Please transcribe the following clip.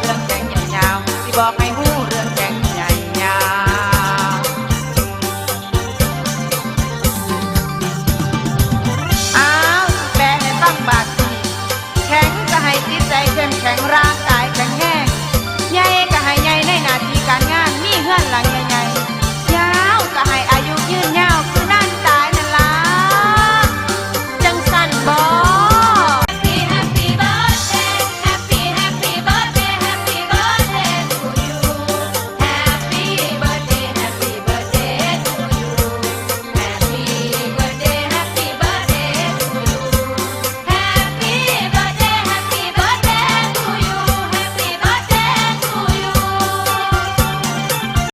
เรื่องแจ้งยาวๆที่บอกให้หู